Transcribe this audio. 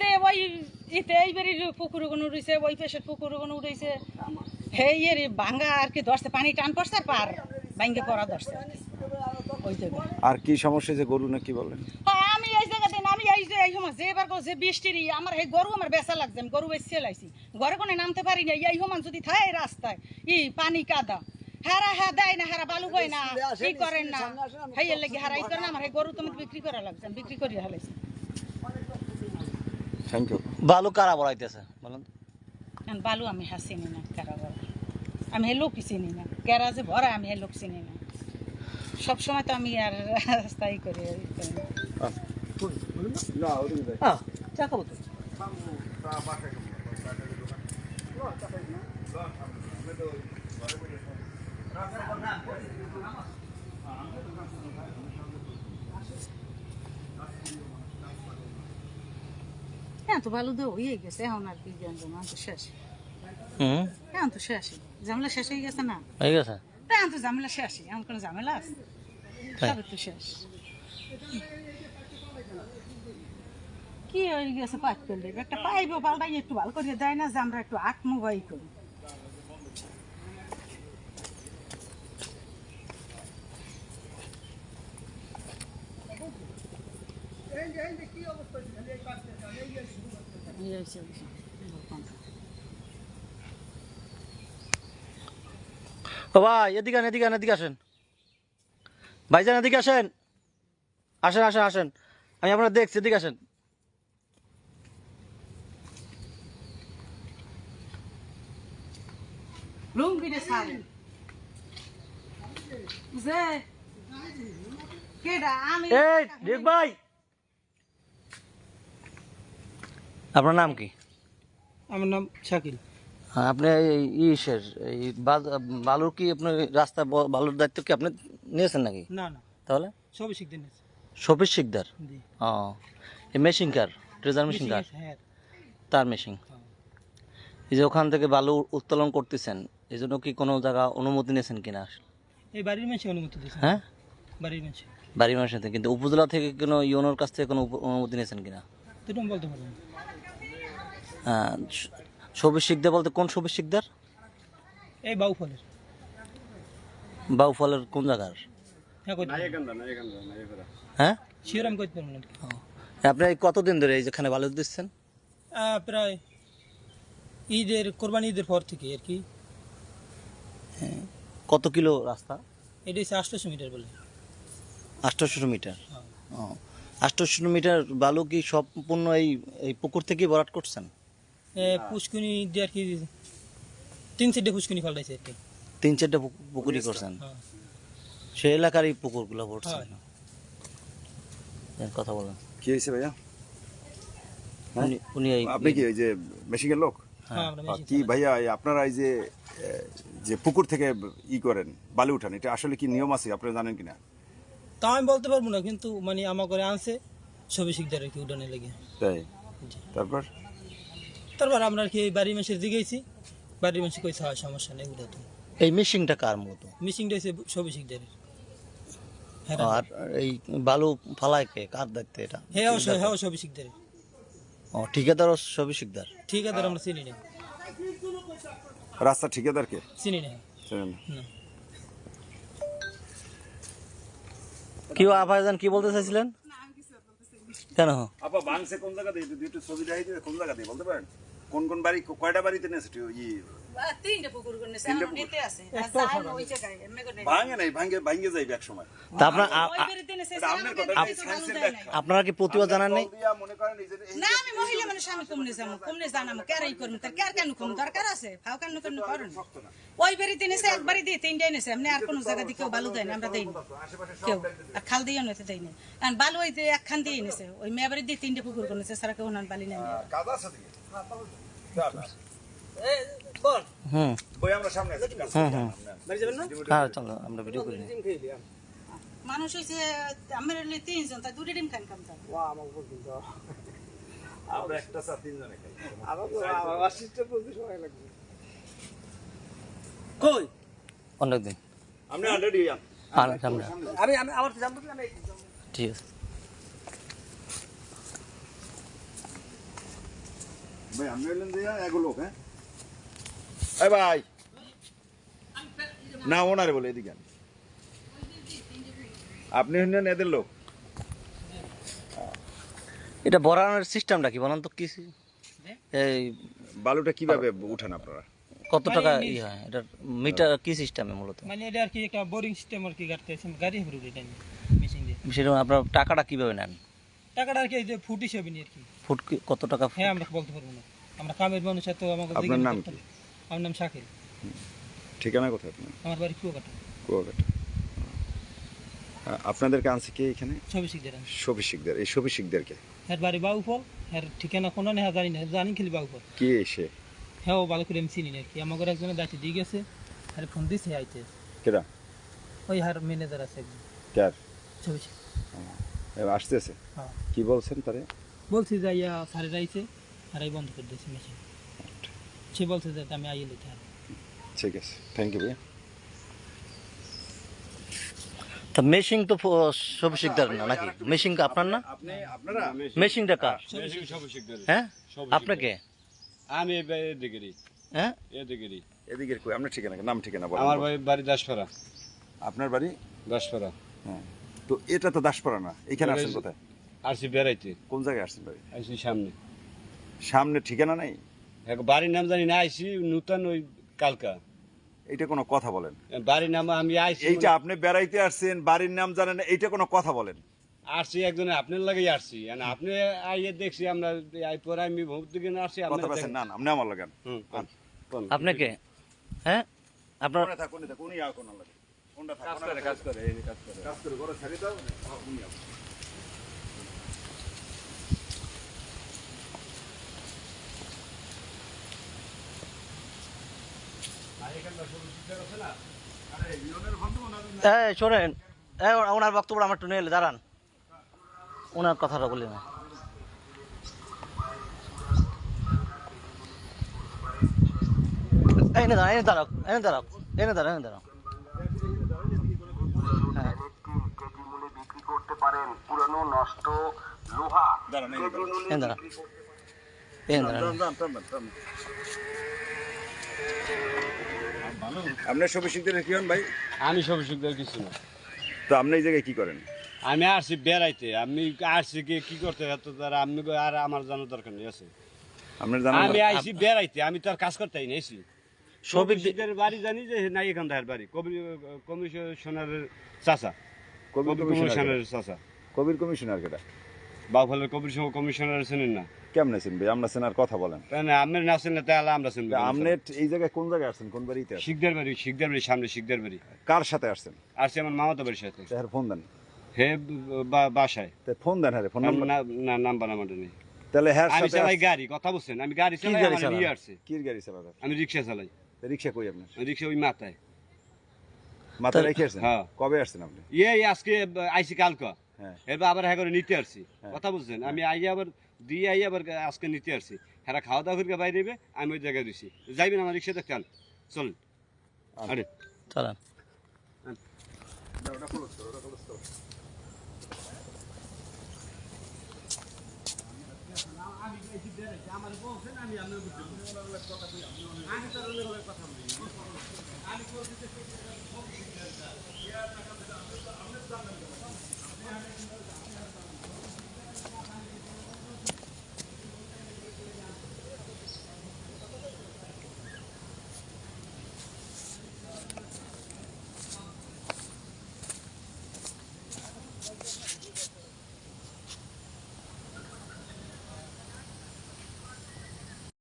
দে ওই ইতে এইবারই পুকুর কোনো উড়েছে ওই পেশের পুকুর কোনো উড়েছে। হে ভাঙ্গা আর কি ধরছে? পানি টান পড়ছে পার ভাঙ্গে পড়া ধরছে। ওই জায়গায় আর কি সমস্যা যে গরু বলেন? হ্যাঁ, আমি এই জায়গা দিন আমি এই যে এই সময় যে এবার যে বৃষ্টির আমার এই গরু আমার বেচা লাগছে আমি গরু বেচে লাইছি। ঘরে কোনো নামতে পারি না এই সমান যদি থাকে রাস্তায় ই পানি কাদা। হারা হা দেয় না হারা বালু হয় না ই করেন না? হারা ই করে না আমার গরু তুমি বিক্রি করা লাগছে বিক্রি করিয়া হালাইছি। থ্যাংক ইউ বালু কারা বড়াইতেছে বলেন? বালু আমি হ্যাঁ চিনি না কারা বলা? আমি হে লোক চিনি না। কেরা যে ভরা আমি হে লোক চিনি না। সবসময় তো আমি আর রাস্তায় ই করি চা খাব তো। হ্যাঁ তো ভালো দেওয়া হয়ে গেছে এখন আর কি তো শেষ। হুম? এখন তো শেষ। ঝামেলা শেষ হয়ে গেছে না? হয়ে গেছে? তা এখন তো ঝামেলা শেষই এখন কোনো ঝামেলা আছে? তাই? তো শেষ। কি হয়ে গেছে পাল্টা একটা পাইব পাল্টাই একটু ভালো করে দেয় না যে আমরা একটু মোবাইল করি এই হয়েছে, এই হয়েছে। ও ভাই এদিকে আন এদিকে আন এদিকে আসেন। ভাইজান এদিকে আসেন। আসেন আসেন আসেন। আমি আপনার দেখছি এদিকে আসেন। লুঙ্গিটা সারে যে কেডা? আমি এই রিক ভাই। আপনার নাম কি? আমার নাম শাকিল। আপনি ইসের এই বালুর কি আপনার রাস্তা বালুর দায়িত্ব কি আপনি নিয়েছেন নাকি? না না। তাহলে? সবই শিখতে নিয়েছে। শফিস শিকদার? ও মেশিন কার? ট্রেজার মেশিন কার? হ্যাঁ। তার মেশিন। এই যে ওখান থেকে বালু উত্তোলন করতেছেন এই জন্য কি কোনো জায়গা অনুমতি নিয়েছেন কিনা? এই বাড়ির মানুষ অনুমতি দিয়েছে হ্যাঁ? বাড়ির মানুষ। বাড়ির মানুষের কিন্তু উপজেলা থেকে কোনো ইউনোর কাছ থেকে কোনো অনুমতি নিয়েছেন কিনা? তো বলতে পারব না। হ্যাঁ স- শিকদার বলতে কোন শফিস শিকদার এই বাউ ফলের বাউফলের কোন জায়গার? হ্যাঁ হ্যাঁ? শিওর আমি কইতে পারব না ও। আপনি কতদিন ধরে এই যেখানে বালু দিচ্ছেন? প্রায় ঈদের কোরবানি ঈদের পর থেকে আর কি। কত কিলো রাস্তা? এটা হচ্ছে আটশোশো মিটার বলে। আটশোশো মিটার? হ্যাঁ। ও। আটশোশো মিটার বালু কি সম্পূর্ণ এই এই পুকুর থেকেই ভরাট করছেন? পুষ্কুনি দিয়ে আর কি তিন চারটে পুষ্কুনি আর কি। তিন চারটা পুক- পুকুরই করছেন? হ্যাঁ। সেই পুকুরগুলো হয়। কথা বলেন। কি হয়েছে ভাইয়া? উনি উনি আপনি কি ওই যে মেশিনের লোক? হ্যাঁ কি ভাইয়া আপনারা এই যে যে পুকুর থেকে ই করেন বালি উঠান এটা আসলে কি নিয়ম আছে? আপনারা জানেন কিনা? তা আমি বলতে পারব না কিন্তু মানে আমার করে আনছে ছবি শিখদার আর কি উঠানে লেগে। তাই? তারপর? তারপর আমরা আর কি এই বাড়ির মানুষের দিকেছি বাড়ির মানুষ কইছে হয় সমস্যা নেই উঠা তো এই মেশিনটা কার মতো? মিসিংটা হচ্ছে ছবি শিখদারের হ্যাঁ আর এই বালু ফালায় কে? কার দায়িত্ব এটা? হ্যাঁ হ্যাঁ ছবি শিখদারের ও ঠিকাদার ও সবই শিকদার ঠিক আছে আমরা চিনি না। রাস্তা ঠিকাদারকে চিনি না। চেনেন না? না। কি আভাইজান কি বলতে চাইছিলেন? কেন? আপা বাংসে কোন জায়গা দিয়ে দুটো ছবি দেখাই দিবে কোন জায়গা দিয়ে বলতে পারেন? কোন কোন বাড়ি কয়টা বাড়িতে ই নিছে। যাই ওই জায়গায় এমনি করে ভাঙে নাই ভাঙে ভাঙে যাইবে এক সময় তা আপনার আ- ওই আ- বেরিতে নিছে দেয় নাই। ব্যাখ্যা। আপনারা কি প্রতিবাদ জানান নেই? জল দিয়া করেন এই না আমি মহিলা মানুষ আমি কমনে যাব কমনে জানামো কেরাই করব তার কেন কম দরকার আছে ফাও কেন কেন করেন? ওই বেরিতে নিছে একবারই দিয়ে তিনটাই নিছে এমনি আর কোনো জায়গা দিয়ে কেউ বালু দেয় না আমরা দেই না। কেউ। আর খাল দিয়ে নিতে দেয় না। আর বালু ওই একখান দিয়ে নিছে ওই মেয়াবাড়ি দিয়ে তিনটে পুকুর করে নিছে সারা কেউ নান বালি নেই কাদা আছে দিকে? হুম। হ্যাঁ চলো আমরা ভিডিও করি মানুষ হয়েছে আমার হলে তিনজন তাই দুটো ডিম খান কাম আমরা একটা চা তিনজনে খাই। কই? অনেক দিন আপনি অলরেডি আর সামনে। আমি আমি আবার জানতে ঠিক আছে। ভাই এক লোক হ্যাঁ? এই ভাই। না ওনারে বলে এদিকে আপনি হলেন এদের লোক। এটা বরানোর সিস্টেমটা কি বলেন তো কি এই বালুটা কীভাবে উঠান আপনারা? কত টাকা মানে ই হয়? এটা মিটার কি সিস্টেমে মূলত? মানে এটা আর কি একটা বোরিং সিস্টেম আর কি গাড়তে আছে গাড়ি হবে এটা মেশিন দিয়ে। সেরকম আপনার টাকাটা কীভাবে নেন? টাকাটা আর কি এই যে ফুট হিসেবে নিয়ে আর কি। ফুট কি- কত টাকা ফুট? হ্যাঁ আমরা বলতে পারব না। আমরা কামের মানুষ এত আমাকে আপনার জিজ্ঞেস নাম করতে হবে। আমার নাম শাকিল। ঠিকানা কোথায় আপনার? আমার বাড়ি কুয়াকাটা। কুয়াকাটা। আ- আপনাদেরকে আনছে কে এখানে? ছবি শিখদের শিকদার এই শফি শিকদারকে হ্যাঁ বাড়ি বাউফল হ্যাঁ ঠিকানা কোনো নেই হ্যাঁ জানি না। জানি খালি বাউফল। কে এসে? হ্যাঁ ও ভালো করে আমি চিনি না আর কি। আমাকে একজনের দায়িত্ব দিয়ে গেছে। আর ফোন দিছে আইতে। কেরা? ওই হার ম্যানেজার আছে একজন। কার? ছবি শিখ আসতেছে হ্যাঁ। কি বলছেন তারে? বলছি যে ইয়া আইছে আর এই বন্ধ করে দিয়েছে মেশিন সে বলছে যে আমি আইয়ে লিখতে হবে ঠিক আছে। থ্যাংক ইউ ভাইয়া। তা মেশিন তো না নাকি? মেশিন আপনার না? আপনি আপনারা? মেশিনটা কার? হ্যাঁ? আপনাকে? আমি এদিকেরই হ্যাঁ? এদিকেরই। এদিকে কই? আপনার ঠিকানা নাম ঠিকানা বলেন। আমার বাড়ি বাড়ি দাসপাড়া। আপনার বাড়ি? দাসপাড়া। হ্যাঁ। তো এটা তো দাসপাড়া না। এখানে আসছেন কোথায়? আসছি বেড়াইতে। কোন জায়গায় আসছেন বাড়ি আসছি সামনে। সামনে ঠিকানা নাই? এক বাড়ির নাম জানি না আইসি নূতন ওই কালকা। এটা কোনো কথা বলেন। বাড়ির নাম আমি আইসি এইটা আপনি বেড়াইতে আসছেন বাড়ির নাম জানেন না, এইটা কোনো কথা বলেন। আসছি একজনে আপনার লাগে আসছি। আর আপনি আইয়ে দেখছি আমরা আই পরে আমি ভোট দিকে আসছি কথা আপনারা বলছেন না না, আপনি আমার লাগান। আপনাকে হ্যাঁ? আপনার কোনে কোনে থাক আর কোন লাগে। কাজ করে কাজ করে এই কাজ করে। কাজ করে ঘরে ছাড়ি দাও হ্যাঁ, উনি এই শোনেন। এই ওনার বক্তব্য আমার টুনে এলে, দাঁড়ান। ওনার কথাটা বলি না এই নে দাঁড়াও এনে দাঁড়াও এনে দাঁড়াও এনে দাঁড়াও এনে দাঁড়াও হ্যাঁ কেজি মূল্যে বিক্রি করতে পারেন পুরানো নষ্ট লোহা দাঁড়ান, এই দাঁড়ান। এনে দাঁড়াও এনে দাঁড়াও দাঁড়ান, দাঁড়ান, দাঁড়ান, দাঁড়ান। আপনার সবই কি হন ভাই? আমি সুবিধার কিছু না। তো আপনি এই জায়গায় কি করেন? আমি আসছি বেড়াইতে। আমি আসছি কি কি করতে এত তারা আমি আর আমার জানার দরকার নেই আছে। আপনার আমি আইছি বেড়াইতে আমি তো আর কাজ করতে নেছি সবিক দি- কবির বাড়ি জানি যে নাই এখান তার বাড়ি। কবি কমিশনারের চাচা। কবির কমিশনার কমিশনারের চাচা? কবির কমিশনার কেটা বাউফলের কবির সহ কমিশনার ছিলেন না? কেমনে চিনবে? আমরা চেনার কথা বলেন। তাই না আপনি না ছিলেন তাহলে আমরা চিনব আপনি এই জায়গায় কোন জায়গায় আসছেন? কোন বাড়িতে আসছেন? শিখদের বাড়ি সামনে বাড়ি। কার সাথে আসছেন? আসছে আমার মামাতো বাড়ির সাথে। তাহার ফোন দেন। হে বাসায়। ফোন দেন হ্যাঁ ফোন নাম্বার। না- না নাম্বার আমার নেই। তাহলে হ্যাঁ আমি চালাই গাড়ি কথা বলছেন। আমি গাড়ি চালাই গাড়ি আমার নিয়ে আসছে। কি গাড়ি আমি রিক্সা চালাই। রিক্সা কই আপনার? রিক্সা ওই মাথায়। মাথা রেখে আসছেন? হ্যাঁ। কবে আসছেন আপনি? এই আজকে আইসি কালকা। হ্যাঁ। এবার আবার হ্যাঁ করে নিতে আসছি। কথা বলছেন আমি আইয়া আবার দিয়ে আইয়া আবার আজকে নিতে আসছি। হ্যাঁ খাওয়া দাওয়া করে বাইরে যাবে আমি ওই জায়গায় দিছি যাইবেন আমার রিক্সা দেখতে চলুন। আরে। চালান। আমি Yeah, I'm not going to do that. I'm just done with it.